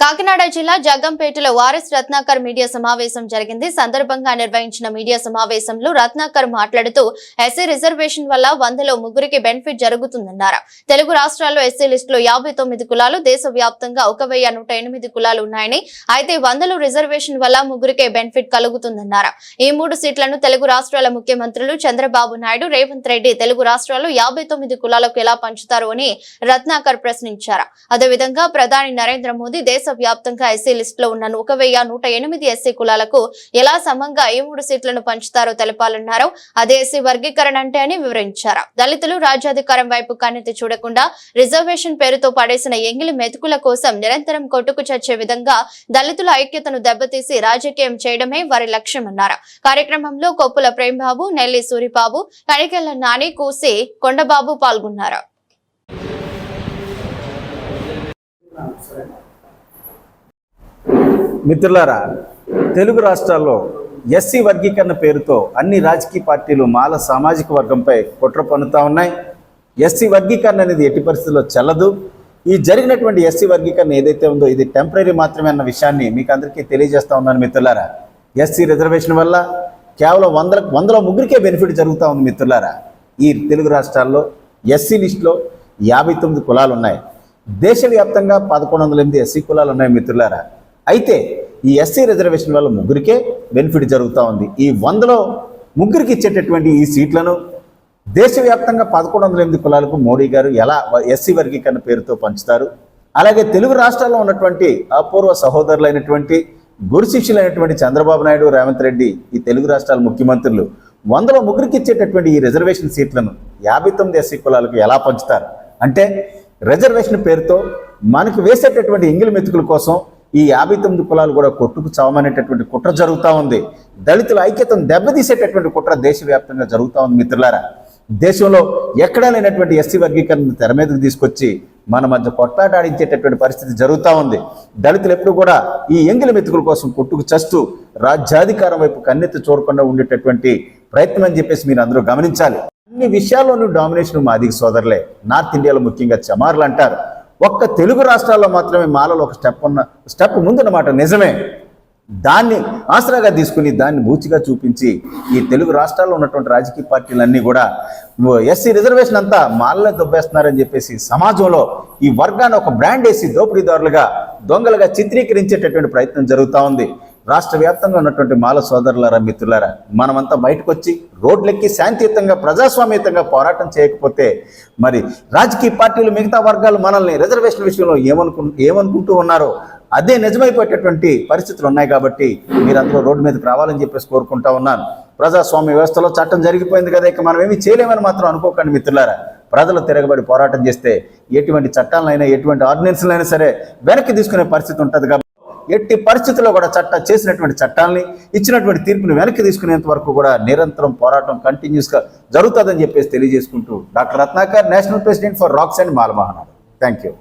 కాకినాడ జిల్లా జగ్గంపేటలో వారెస్ రత్నాకర్ మీడియా సమావేశం జరిగింది. సందర్భంగా నిర్వహించిన మీడియా సమావేశంలో రత్నాకర్ మాట్లాడుతూ ఎస్సీ రిజర్వేషన్ వల్ల వందలో ముగ్గురికి బెనిఫిట్ జరుగుతుందన్నారు. తెలుగు రాష్ట్రాల్లో ఎస్సీ లిస్టులో యాభై తొమ్మిది కులాలు దేశ వ్యాప్తంగా ఒక వెయ్యి నూట ఎనిమిది కులాలు ఉన్నాయని అయితే వందలో రిజర్వేషన్ వల్ల ముగ్గురికే బెనిఫిట్ కలుగుతుందన్నారు. ఈ మూడు సీట్లను తెలుగు రాష్ట్రాల ముఖ్యమంత్రులు చంద్రబాబు నాయుడు రేవంత్ రెడ్డి తెలుగు రాష్ట్రాల్లో యాభై తొమ్మిది కులాలకు ఎలా పంచుతారు అని రత్నాకర్ ప్రశ్నించారు. అదేవిధంగా ప్రధాని నరేంద్ర మోదీ దేశ వ్యాప్తంగా ఎస్సీ లిస్టులో ఉన్న ఒక వెయ్యి నూట ఎనిమిది ఎస్సీ కులాలకు ఎలా సమంగా ఏ మూడు సీట్లను పంచుతారో తెలపాలన్నారు. అదే ఎస్సీ వర్గీకరణ అంటే అని వివరించారు. దళితులు రాజ్యాధికారం వైపు కన్నెత్తి చూడకుండా రిజర్వేషన్ పేరుతో పడేసిన ఎంగిలి మెతుకుల కోసం నిరంతరం కొట్టుకు చచ్చే విధంగా దళితుల ఐక్యతను దెబ్బతీసి రాజకీయం చేయడమే వారి లక్ష్యమన్నారు కార్యక్రమంలో కొప్పుల ప్రేమ్బాబు నెల్లి సూరిబాబు కణికెళ్ళ నాని కూసి కొండబాబు పాల్గొన్నారు. మిత్రులారా తెలుగు రాష్ట్రాల్లో ఎస్సీ వర్గీకరణ పేరుతో అన్ని రాజకీయ పార్టీలు మాల సామాజిక వర్గంపై కుట్ర పన్నుతా ఉన్నాయి. ఎస్సీ వర్గీకరణ అనేది ఎట్టి పరిస్థితుల్లో చెల్లదు. ఈ జరిగినటువంటి ఎస్సీ వర్గీకరణ ఏదైతే ఉందో ఇది టెంపరీ మాత్రమే అన్న విషయాన్ని మీకు అందరికీ తెలియజేస్తా ఉన్నాను మిత్రులారా. ఎస్సీ రిజర్వేషన్ వల్ల కేవలం వందల వందల ముగ్గురికే బెనిఫిట్ జరుగుతూ ఉంది మిత్రులారా. ఈ తెలుగు రాష్ట్రాల్లో ఎస్సీ లిస్టులో యాభై తొమ్మిది కులాలు ఉన్నాయి దేశవ్యాప్తంగా పదకొండు వందల ఎనిమిది ఎస్సీ కులాలు ఉన్నాయి మిత్రులారా. అయితే ఈ ఎస్సీ రిజర్వేషన్ వల్ల ముగ్గురికే బెనిఫిట్ జరుగుతూ ఉంది. ఈ వందలో ముగ్గురికి ఇచ్చేటటువంటి ఈ సీట్లను దేశవ్యాప్తంగా పదకొండు వందల ఎనిమిది కులాలకు మోడీ గారు ఎలా ఎస్సీ వర్గీకరణ పేరుతో పంచుతారు? అలాగే తెలుగు రాష్ట్రాల్లో ఉన్నటువంటి అపూర్వ సహోదరులైనటువంటి గురు శిష్యులైనటువంటి చంద్రబాబు నాయుడు రేవంత్ రెడ్డి ఈ తెలుగు రాష్ట్రాల ముఖ్యమంత్రులు వందలో ముగ్గురికి ఇచ్చేటటువంటి ఈ రిజర్వేషన్ సీట్లను యాభై తొమ్మిది ఎస్సీ కులాలకు ఎలా పంచుతారు? అంటే రిజర్వేషన్ పేరుతో మనకు వేసేటటువంటి ఇంగిలి మెతుకుల కోసం ఈ యాభై తొమ్మిది కులాలు కూడా కొట్టుకు చావమనేటటువంటి కుట్ర జరుగుతూ ఉంది. దళితుల ఐక్యతను దెబ్బతీసేటటువంటి కుట్ర దేశవ్యాప్తంగా జరుగుతూ ఉంది మిత్రులారా. దేశంలో ఎక్కడా లేనటువంటి ఎస్సీ వర్గీకరణను తెర మీదకు తీసుకొచ్చి మన మధ్య కొట్లాటాడించేటటువంటి పరిస్థితి జరుగుతూ ఉంది. దళితులు ఎప్పుడు కూడా ఈ ఎంగిలి మెతుకుల కోసం కొట్టుకు చస్తూ రాజ్యాధికారం వైపు కన్నెత్తి చూడకుండా ఉండేటటువంటి ప్రయత్నం అని చెప్పేసి మీరు అందరూ గమనించాలి. అన్ని విషయాల్లోనూ డామినేషన్ మాదిగ సోదరులే. నార్త్ ఇండియాలో ముఖ్యంగా చమార్లు అంటారు. ఒక్క తెలుగు రాష్ట్రాల్లో మాత్రమే మాలలో ఒక స్టెప్ ఉన్న స్టెప్ ముందన్నమాట. నిజమే. దాన్ని ఆసరాగా తీసుకుని దాన్ని బూచిగా చూపించి ఈ తెలుగు రాష్ట్రాల్లో ఉన్నటువంటి రాజకీయ పార్టీలన్నీ కూడా ఎస్సీ రిజర్వేషన్ అంతా మాలనే దొబ్బేస్తున్నారని చెప్పేసి సమాజంలో ఈ వర్గాన్ని ఒక బ్రాండ్ వేసి దోపిడీదారులుగా దొంగలుగా చిత్రీకరించేటటువంటి ప్రయత్నం జరుగుతూ ఉంది. రాష్ట్ర వ్యాప్తంగా ఉన్నటువంటి మాల సోదరులారా మిత్రులారా మనమంతా బయటకు వచ్చి రోడ్లెక్కి శాంతియుతంగా ప్రజాస్వామ్యతంగా పోరాటం చేయకపోతే మరి రాజకీయ పార్టీలు మిగతా వర్గాలు మనల్ని రిజర్వేషన్ విషయంలో ఏమనుకు ఏమనుకుంటూ ఉన్నారో అదే నిజమైపోయేటటువంటి పరిస్థితులు ఉన్నాయి కాబట్టి మీరందరూ రోడ్డు మీదకి రావాలని చెప్పేసి కోరుకుంటా ఉన్నాను. ప్రజాస్వామ్య వ్యవస్థలో చట్టం జరిగిపోయింది కదా ఇక మనం ఏమీ చేయలేమని మాత్రం అనుకోకండి మిత్రులారా. ప్రజలు తిరగబడి పోరాటం చేస్తే ఎటువంటి చట్టాలైనా ఎటువంటి ఆర్డినెన్స్లైనా సరే వెనక్కి తీసుకునే పరిస్థితి ఉంటుంది కాబట్టి ఎట్టి పరిస్థితుల్లో కూడా చట్ట చేసినటువంటి చట్టాలని ఇచ్చినటువంటి తీర్పుని వెనక్కి తీసుకునేంత వరకు కూడా నిరంతరం పోరాటం కంటిన్యూస్గా జరుగుతుందని చెప్పేసి తెలియజేసుకుంటూ doctor Ratnakar national president for rocks and Mala Mahanadu thank you